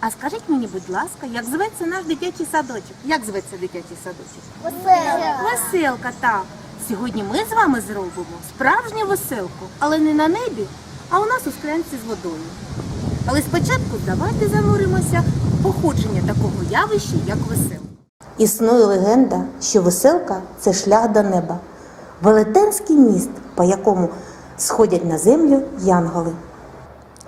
А скажіть мені, будь ласка, як зветься наш дитячий садочок? Як зветься дитячий садочок? Веселка. Веселка, так. Сьогодні ми з вами зробимо справжню веселку, але не на небі, а у нас у склянці з водою. Але спочатку давайте зануримося в походження такого явища, як веселка. Існує легенда, що веселка це шлях до неба, велетенський міст, по якому сходять на землю янголи.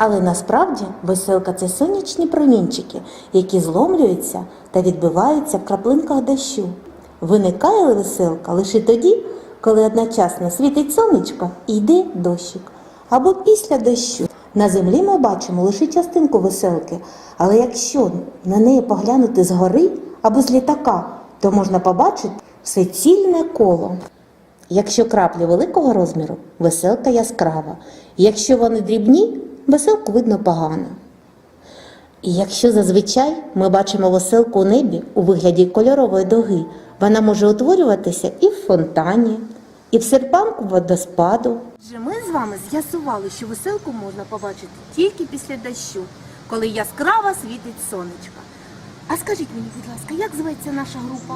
Але насправді веселка це сонячні промінчики, які зломлюються та відбиваються в краплинках дощу. Виникає веселка лише тоді, коли одночасно світить сонечко і йде дощик, або після дощу. На землі ми бачимо лише частинку веселки, але якщо на неї поглянути згори або з літака, то можна побачити все цільне коло. Якщо краплі великого розміру, веселка яскрава. Якщо вони дрібні, веселку видно погано. І якщо зазвичай ми бачимо веселку у небі у вигляді кольорової дуги, вона може утворюватися і в фонтані, і в серпанку водоспаду. Отже, ми з вами з'ясували, що веселку можна побачити тільки після дощу, коли яскраво світить сонечко. А скажіть мені, будь ласка, як зветься наша група?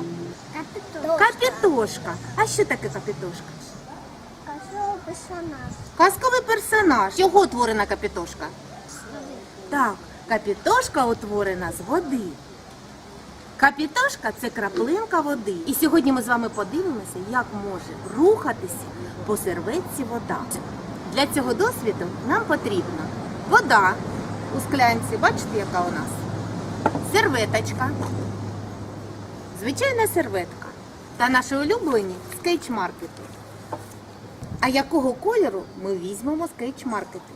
Капітошка. А що таке капітошка? Персонаж. Казковий персонаж. Чого утворена капітошка? Так, капітошка утворена з води. Капітошка це краплинка води. І сьогодні ми з вами подивимося, як може рухатися по серветці вода. Для цього досвіду нам потрібна вода у склянці. Бачите, яка у нас? Серветочка. Звичайна серветка. Та наші улюблені скетч-маркети. А якого кольору ми візьмемо скетч-маркети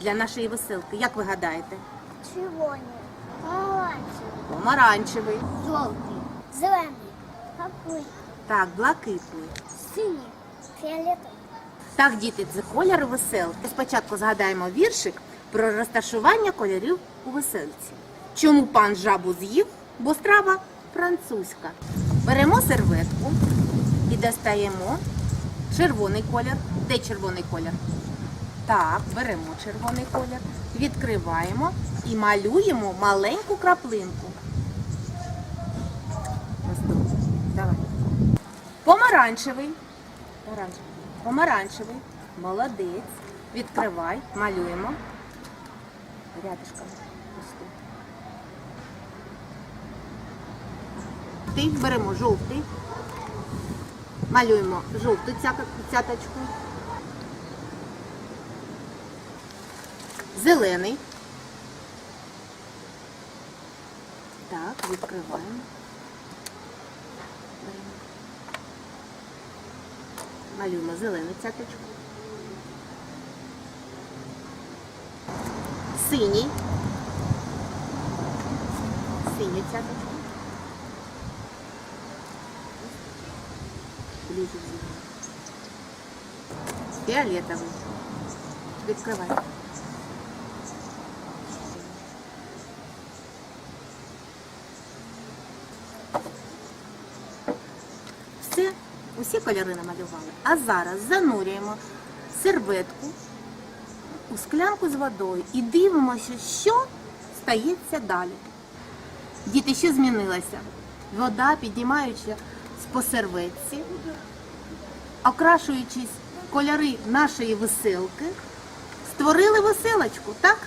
для нашої веселки? Як ви гадаєте? Червоний. Оранжевий. Помаранчевий. Жовтий. Зелений. Какой? Так, блакитний. Синій. Фіолетовий. Так, діти, це кольори веселки. Спочатку згадаємо віршик про розташування кольорів у веселці. Чому пан жабу з'їв? Бо страва французька. Беремо серветку і достаємо червоний колір. Де червоний колір? Так, беремо червоний колір, відкриваємо і малюємо маленьку краплинку. Помаранчевий. Оранжевий. Помаранчевий. Молодець. Відкривай, малюємо. Рядишком. Ти беремо жовтий. Малюємо жовту цяточку. Зелений. Так, відкриваємо. Малюємо зелену цяточку. Синій. Синю цяточку. Зелену. Фіолетовий. Відкривай. Все, усі кольори намалювали. А зараз занурюємо серветку у склянку з водою і дивимося, що стається далі. Діти, що змінилося? Вода, піднімаючи по серветці, окрашуючись кольори нашої веселки, створили веселочку, так?